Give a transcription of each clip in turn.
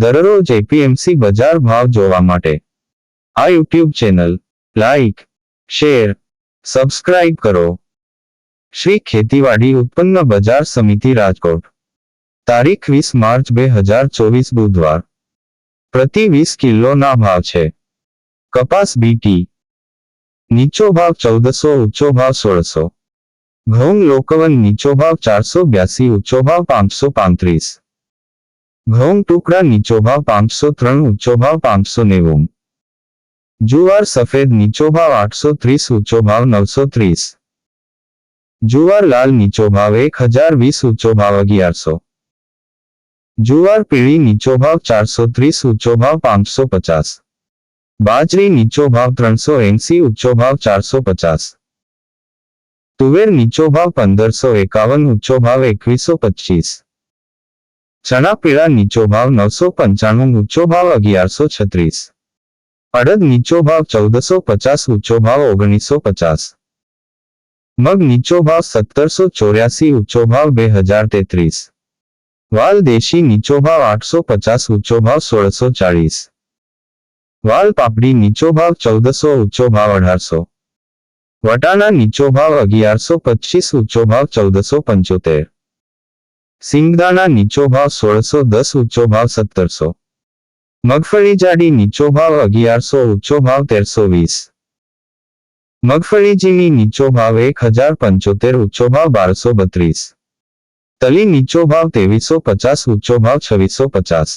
દરરોજ એપીએમસી બજાર ભાવ જોવા માટે. આ YouTube channel, like, share, subscribe કરો. શ્રી ખેતીવાડી ઉત્પન્ન બજાર સમિતિ રાજકોટ. તારીખ વીસ માર્ચ બે હજાર ચોવીસ બુધવાર. પ્રતિ વીસ કિલોના ભાવ છે. કપાસ બીટી નીચો ભાવ ચૌદસો, ઊંચો ભાવ સોળસો. ઘઉં લોકવન નીચો ભાવ ચારસો બ્યાસી, ઊંચો ભાવ પાંચસો પાંત્રીસ. ઘઉં ટુકડા નીચો ભાવ પાંચસો ત્રણ, ઊંચો ભાવ પાંચસો નેવું. જુવાર સફેદ નીચો ભાવ આઠસો ત્રીસ, ઊંચો ભાવ નવસો ત્રીસ. જુવાર લાલ નીચો ભાવ એક હજાર વીસ, ઊંચો ભાવ અગિયારસો. જુવાર પીળી નીચો ભાવ ચારસો ત્રીસ, ઊંચો ભાવ પાંચસો પચાસ. બાજરી નીચો ભાવ ત્રણસો એંસી, ઊંચો ભાવ ચારસો પચાસ. તુવેર નીચો ભાવ પંદરસો એકાવન, ઊંચો ભાવ એકવીસો પચીસ. ચણા પીળા નીચો ભાવ નવસો પંચાણું ઊંચો ભાવ અગિયારસો છત્રીસ અડદ નીચો ભાવ ચૌદસો પચાસ ઊંચો ભાવ ઓગણીસો પચાસ મગ નીચો ભાવ સત્તરસો ચોર્યાસી ઊંચો ભાવ બે હજાર તેત્રીસ વાલ દેશી નીચો ભાવ આઠસો પચાસ ઊંચો ભાવ સોળસો ચાળીસ વાલ પાપડી નીચો ભાવ ચૌદસો ઊંચો ભાવ અઢારસો વટાણા નીચો ભાવ અગિયારસો પચીસ ઊંચો ભાવ ચૌદસો પંચોતેર સિંગદાણા નીચો ભાવ સોળસો દસ ઊંચો ભાવ સત્તરસો મગફળી જાડી નીચો ભાવ અગિયારસો ઊંચો ભાવ તેરસો વીસ મગફળી ઝીણી નીચો ભાવ એક હજાર પંચોતેર ઊંચો ભાવ બારસો બત્રીસ તલી નીચો ભાવ ત્રેવીસો પચાસ ઊંચો ભાવ છવ્વીસો પચાસ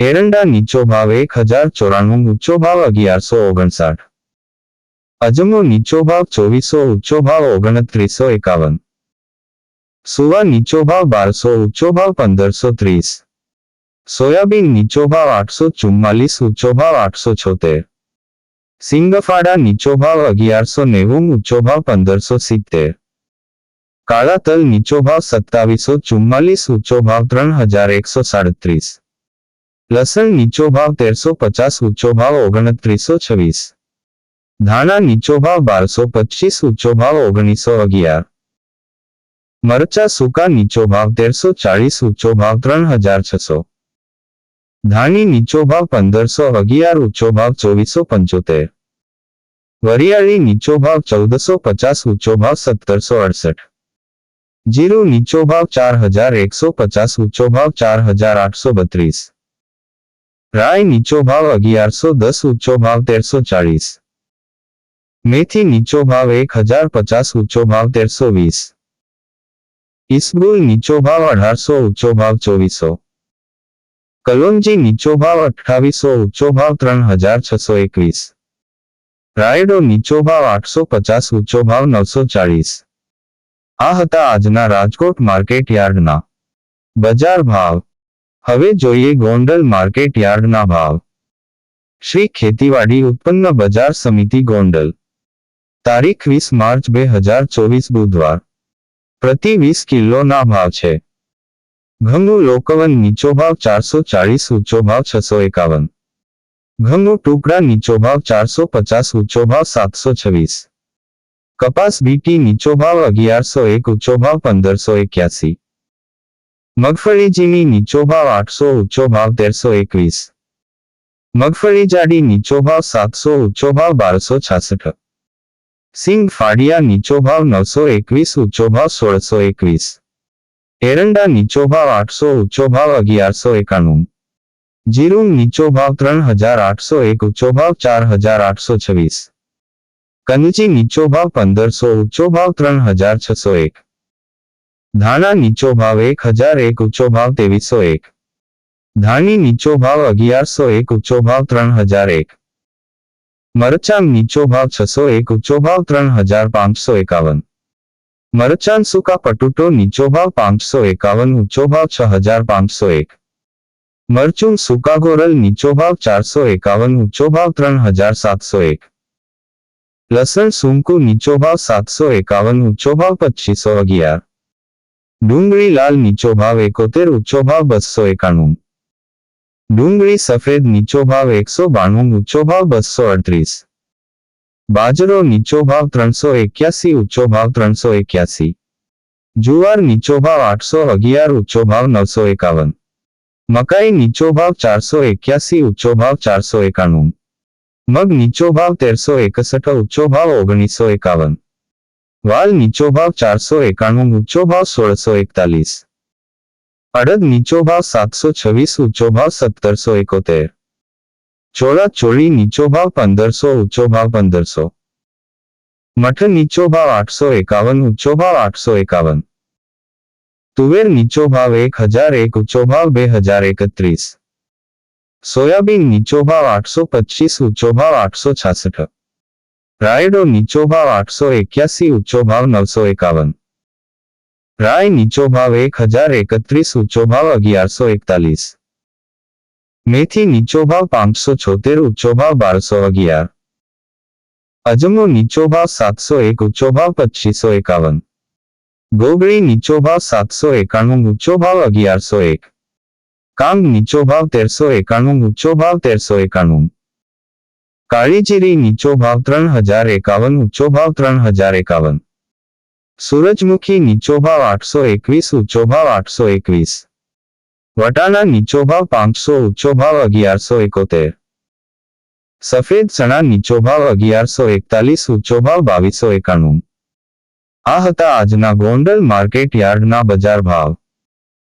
એરંડા નીચો ભાવ એક હજાર ચોરાણું ઊંચો ભાવ અગિયારસો ઓગણસાઠ અજમો નીચો ભાવ ચોવીસો ઊંચો ભાવ ઓગણત્રીસો એકાવન સુવા નીચો ભાવ બારસો ઊંચો ભાવ પંદરસો ત્રીસ સોયાબીન નીચો ભાવ આઠસો ચુમ્માલીસ ઊંચો ભાવ આઠસો છોતેર સિંગફાડા નીચો ભાવ અગિયારસો નેવું ઊંચો ભાવ પંદરસો સિત્તેર કાળા તલ નીચો ભાવ સત્તાવીસો ચુમ્માલીસ ઊંચો ભાવ ત્રણ હજાર એકસો સાડત્રીસ લસણ નીચો ભાવ તેરસો પચાસ ઊંચો ભાવ ઓગણત્રીસો છવ્વીસ ધાણા નીચો ભાવ બારસો પચીસ ઊંચો ભાવ ઓગણીસો અગિયાર મરચા સૂકા નીચો ભાવ તેરસો ચાળીસ ઊંચો ભાવ ત્રણ હજાર છસો ધાણી નીચો ભાવ પંદરસો અગિયાર ઊંચો ભાવ ચોવીસો પંચોતેર વરિયાળી નીચો ભાવ ચૌદસો પચાસ ઊંચો ભાવ સત્તરસો અડસઠ જીરું નીચો ભાવ ચાર હજાર એકસો પચાસ ઊંચો ભાવ ચાર હજાર આઠસો બત્રીસ રાય નીચો ભાવ અગિયારસો દસ ઊંચો ભાવ તેરસો ચાળીસ મેથી નીચો ભાવ એક હજાર પચાસ ઊંચો ભાવ તેરસો વીસ ઈસબુલ નીચો ભાવ અઢારસો ઊંચો ભાવ ચોવીસો કલોંજી નીચો ભાવ અઠ્ઠાવીસો ઊંચો ભાવ ત્રણ હજાર છસો એકવીસ રાયડો નીચો ભાવ આઠસો પચાસ ઊંચો ભાવ નવસો ચાળીસ આ હતા આજના રાજકોટ માર્કેટ યાર્ડના બજાર ભાવ હવે જોઈએ ગોંડલ માર્કેટ યાર્ડના ભાવ શ્રી ખેતીવાડી ઉત્પન્ન બજાર સમિતિ ગોંડલ તારીખ વીસ માર્ચ બે હજાર ચોવીસ બુધવાર પ્રતિ વીસ કિલોના ભાવ છે. ઘઉં લોકવન નીચો ભાવ ચારસો ચાળીસ, ઊંચો ભાવ છસો એકાવન. ઘઉંનો ટુકડા નીચો ભાવ ચારસો પચાસ, ઊંચો ભાવ સાતસો છવ્વીસ. કપાસ બીટી નીચો ભાવ અગિયારસો એક, ઊંચો ભાવ પંદરસો એક્યાસી. મગફળી ઝીણી નીચો ભાવ આઠસો, ઊંચો ભાવ તેરસો એકવીસ. મગફળી જાડી નીચો ભાવ સાતસો, ઊંચો ભાવ બારસો છાસઠ. સિંગ ફાડિયા નીચો ભાવ નવસો એકવીસ ઊંચો ભાવ સોળસો એકવીસ એરંડા નીચો ભાવ આઠસો ઊંચો ભાવ અગિયારસો એકાણું જીરું નીચો ભાવ ત્રણ હજાર આઠસો એક ઊંચો ભાવ ચાર હજાર આઠસો છવ્વીસ કનજી નીચો ભાવ પંદરસો ઊંચો ભાવ ત્રણ હજાર છસો એક ધાણા નીચો ભાવ એક હજાર એક ઊંચો ભાવ ત્રેવીસો એક ધાણી નીચો ભાવ અગિયારસો એક ઊંચો ભાવ ત્રણ હજાર એક મરચાં નીચો ભાવ છસો એક ઊંચો ભાવ ત્રણ હજાર પાંચસો એકાવન મરચાં સૂકા પટુટો નીચો ભાવ પાંચસો એકાવન ઊંચો ભાવ છ હજાર પાંચસો એક મરચું સૂકા ગોરલ નીચો ભાવ ચારસો એકાવન ઊંચો ભાવ ત્રણ હજાર સાતસો એક લસણ સૂંકુ નીચો ભાવ સાતસો એકાવન ઊંચો ભાવ પચીસો અગિયાર ડુંગળી લાલ નીચો ભાવ એકોતેર ઊંચો ભાવ બસો એકાણું ડુંગળી સફેદ નીચો ભાવ એકસો બાણું, ઊંચો ભાવ બસો અડત્રીસ. બાજરો નીચો ભાવ ત્રણસો એક્યાસી, ઊંચો ભાવ ત્રણસો એક્યાસી. જુવાર નીચો ભાવ આઠસો અગિયાર, ઊંચો ભાવ નવસો એકાવન. મકાઈ નીચો ભાવ ચારસો એક્યાસી, ઊંચો ભાવ ચારસો એકાણું. મગ નીચો ભાવ તેરસો એકસઠ, ઊંચો ભાવ ઓગણીસો એકાવન. વાલ નીચો ભાવ ચારસો એકાણું, ઊંચો ભાવ સોળસો એકતાલીસ. અડદ નીચો ભાવ સાતસો છવ્વીસ ઊંચો ભાવ સત્તરસો એકોતેર ચોળા ચોળી નીચો ભાવ પંદરસો ઊંચો ભાવ પંદરસો મઠ નીચો ભાવ આઠસો એકાવન ઊંચો ભાવ આઠસો એકાવન તુવેર નીચો ભાવ એક હજાર એક ઊંચો ભાવ બે હજાર એકત્રીસ સોયાબીન નીચો ભાવ આઠસો પચીસ ઊંચો ભાવ આઠસો છાસઠ રાયડો નીચો ભાવ આઠસો એક્યાસી ઊંચો ભાવ નવસો એકાવન રાય નીચો ભાવ એક હજાર એકત્રીસ, ઊંચો ભાવ અગિયારસો એકતાલીસ. મેથી નીચો ભાવ પાંચસો છોતેર, ઊંચો ભાવ બારસો અગિયાર. અજમો નીચો ભાવ સાતસો એક, ઊંચો ભાવ પચીસો એકાવન. ગોગળી નીચો ભાવ સાતસો એકાણું, ઊંચો ભાવ અગિયારસો એક. કાંગ નીચો ભાવ તેરસો એકાણું, ઊંચો ભાવ તેરસો એકાણું. કાળીજીરી નીચો ભાવ ત્રણ હજાર એકાવન, ઊંચો ભાવ ત્રણ હજાર એકાવન. સૂરજમુખી નીચો ભાવ આઠસો એકવીસ ઊંચો ભાવ આઠસો એકવીસ. વટાણા નીચો ભાવ પાંચસો ઊંચો ભાવ અગિયારસો એકોતેર. સફેદ ચણા નીચો ભાવ અગિયારસો એકતાલીસ ઊંચો ભાવ બાવીસો એકાણું. આ હતા આજના ગોંડલ માર્કેટ યાર્ડના બજાર ભાવ.